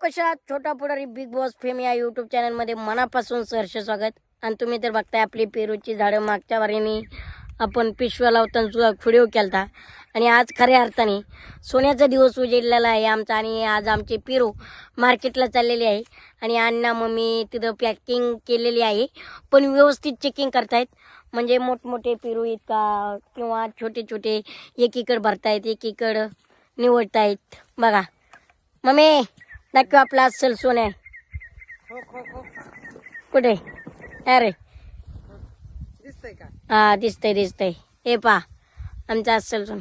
कशा Chhota Pudhari Bigg Boss fame या YouTube चॅनलमध्ये मनापासून सहर्ष स्वागत. आणि तुम्ही तर बघताय आपली पेरूची झाडं मागच्या वारीने आपण पिशव्या लावताना सुद्धा व्हिडिओ केलता. आणि आज खऱ्या अर्थाने सोन्याचा दिवस उजेडलेला आहे आमचा आणि आज आमचे पेरू मार्केटला चाललेले आहे. आणि अण्णा मम्मी तिथं पॅकिंग केलेली आहे. पण व्यवस्थित चेकिंग करतायत. म्हणजे मोठमोठे पेरू इतका किंवा छोटे छोटे एकीकडे भरतायत एकीकडं निवडतायत. बघा. मम्मी! दाखव आपला असेल सोन्या? कुठे? अरे दिसतंय का? हा दिसतंय दिसतंय. हे पा आमचा असेल सोनं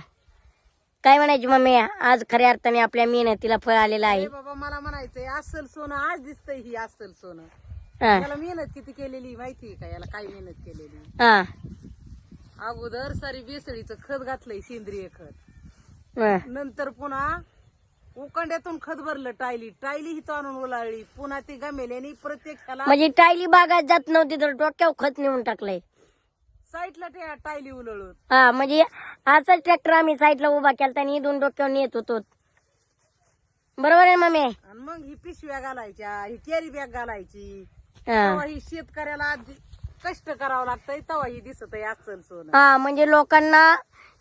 काय म्हणायची मम्मी आज खऱ्या अर्थाने आपल्या मेहनतीला फळ आलेलं आहे. बाबा मला म्हणायचंय अस्सल सोनं आज दिसतंय ही अस्सल सोनं. हा. मेहनत किती केलेली माहितीये का? याला काय मेहनत केलेली? हा. अगोदर सारी बेसळीचं खत घातलंय सेंद्रिय खत. हा. नंतर पुन्हा उकंड्यातून खत भरलं टायली. टायली ही आणून उलाळली पुन्हा ती गमेल्याने प्रत्येक ह्याला म्हणजे टायली बागात जात नव्हती तर डोक्यावर खत नेऊन टाकलंय. साईडला ते टायली उलळून. हा म्हणजे असाच ट्रॅक्टर आम्ही साईडला उभा केला आणि दोन डोक्यावर नेत होतो. बरोबर आहे मम्मी आणि मग ही पिशव्या घालायच्या ही कॅरी बॅग घालायची. हा. तेव्हा ही शेतकऱ्याला आधी कष्ट करावं लागतंय तेव्हा ही दिसत आहे अस्सल सोनं. हा म्हणजे लोकांना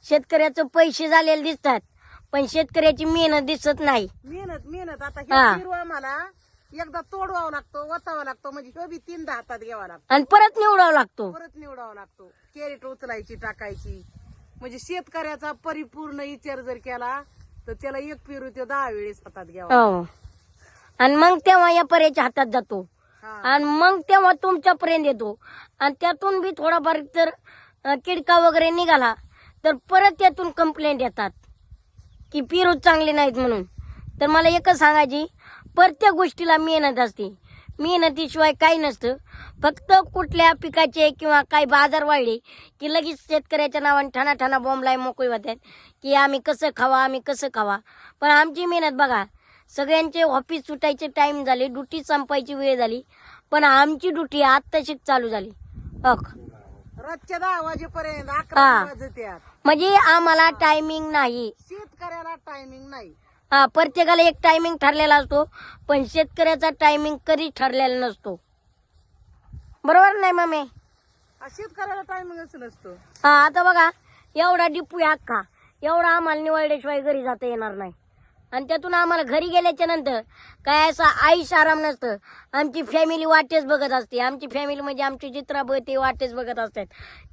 शेतकऱ्याचं पैसे झालेले दिसतात. पण शेतकऱ्याची मेहनत दिसत नाही. मेहनत मेहनत. आता हा. हे. आम्हाला एकदा तोडवावं लागतो वचावा लागतो म्हणजे ह्यो बी तीनदा हातात घ्यावा लागतो. आणि परत निवडावा लागतो. परत निवडावा लागतो. कॅरेट उचलायची टाकायची. म्हणजे शेतकऱ्याचा परिपूर्ण विचार जर केला तर त्याला एक पेरू ते दहा वेळेस हातात घ्यावा हो. आणि मग तेव्हा या पर्याच्या हातात जातो. हा. आणि मग तेव्हा तुमच्यापर्यंत येतो. आणि त्यातून बी थोडाफार जर अ, किडका वगैरे निघाला तर परत त्यातून कंप्लेंट येतात. की पिरू चांगले नाहीत म्हणून. तर मला एकच सांगायची प्रत्येक गोष्टीला मेहनत असते. मेहनतीशिवाय काही नसतं. फक्त कुठल्या पिकाचे किंवा काही बाजार वाढले की लगेच शेतकऱ्याच्या नावाने ठाणा ठाणा बॉम्बलाय मोकळी होतात की आम्ही कसं खावा आम्ही कसं खावा. पण आमची मेहनत बघा सगळ्यांचे ऑफिस सुटायचे टाईम झाले ड्युटी संपायची वेळ झाली पण आमची ड्युटी आत्ताशीच चालू झाली. अख. रातच्या दहा वाजेपर्यंत अकरा हा. वाजत्यात. म्हणजे आम्हाला टायमिंग नाही. शेतकऱ्याला टायमिंग नाही. हा प्रत्येकाला एक टायमिंग ठरलेला असतो पण शेतकऱ्याचा टायमिंग कधी ठरलेला नसतो. बरोबर नाही मम्मी आ, शेतकऱ्याला टायमिंगच नसतो. हा आता बघा एवढा डिपू आहे अख्खा. एवढा आम्हाला निवडल्याशिवाय घरी जाता येणार नाही. आणि त्यातून आम्हाला घरी गेल्याच्यानंतर काय असं आईश आराम नसतं. आमची फॅमिली वाटेच बघत असते. आमची फॅमिली म्हणजे आमची चित्राबं ते वाटेच बघत असतात.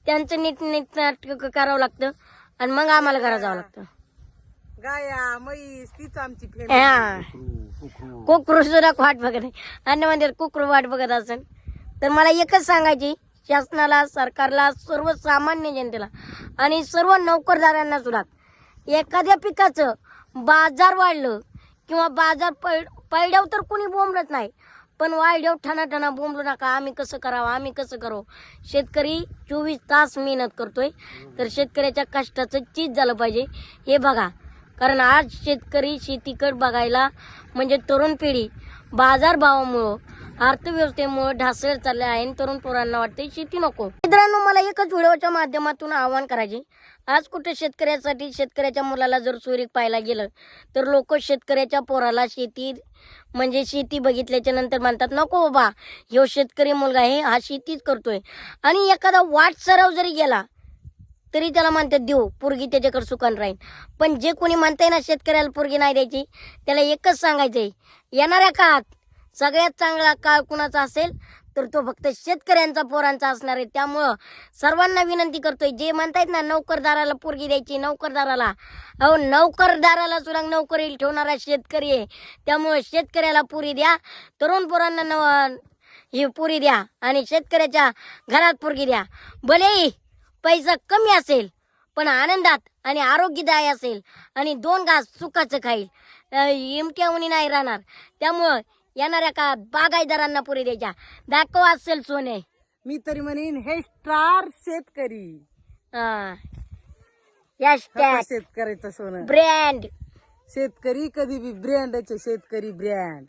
त्यांचं नीट नीट नाटक करावं लागतं आणि मग आम्हाला घरा जावं लागतं. गाया म्हैस तीच आमची हा. कुकरू सुद्धा वाट बघत आहे आणि म्हणजे कुकरू वाट बघत असेल. तर मला एकच सांगायची शासनाला सरकारला सर्वसामान्य जनतेला आणि सर्व नोकरदारांना सुद्धा एखाद्या पिकाचं बाजार वाढलं किंवा बाजार पै पळड्यावर तर कोणी बोंबलत नाही. पण वाढल्यावर ठणाठणा ठाणा बोंबलू नका. आम्ही कसं करावं? आम्ही कसं करावं? शेतकरी चोवीस तास मेहनत करतोय. तर शेतकऱ्याच्या कष्टाचं चीज झालं पाहिजे. हे बघा. कारण आज शेतकरी शेतीकड बघायला म्हणजे तरुण पिढी बाजारभावामुळं अर्थव्यवस्थेमुळं ढासळ चालले आहे. आणि तरुण पोरांना वाटते शेती नको. मित्रांनो मला एकच व्हिडिओच्या माध्यमातून आवाहन करायचे. आज कुठे शेतकऱ्यासाठी शेतकऱ्याच्या मुलाला जर चोरी पाहायला गेलं तर लोक शेतकऱ्याच्या पोराला शेती म्हणजे शेती बघितल्याच्या नंतर म्हणतात नको बाबा ह्यो शेतकरी मुलगा आहे हा शेतीच करतोय. आणि एखादा वाट सराव जरी गेला तरी त्याला म्हणतात देऊ पोरगी त्याच्याकडे सुकान राहील पण जे कोणी म्हणताय ना शेतकऱ्याला पोरगी नाही द्यायची त्याला एकच सांगायचंय येणाऱ्या काळात सगळ्यात चांगला काळ कुणाचा असेल तर तो फक्त शेतकऱ्यांचा पोरांचा असणार आहे. त्यामुळं सर्वांना विनंती करतोय जे म्हणतायत ना नोकरदाराला पोरगी द्यायची नोकरदाराला. अहो नोकरदाराला सुद्धा नोकरी ठेवणारा शेतकरी आहे. त्यामुळे शेतकऱ्याला पुरी द्या तरुण पोरांना नव ही पुरी द्या आणि शेतकऱ्याच्या घरात पोरगी द्या. भलेही पैसा कमी असेल पण आनंदात आणि आरोग्यदायी असेल आणि दोन घास सुखाचं खाईल. अं, इमट्यावणी नाही राहणार. त्यामुळं येणाऱ्या काळात बागायदारांना पुरी द्यायच्या. दाखव असेल सोने. मी तरी म्हणेन हे स्टार शेतकरी. हॅशटॅग शेतकऱ्याचं सोनं? ब्रँड. शेतकरी कधी बी ब्रँडचे शेतकरी ब्रँड.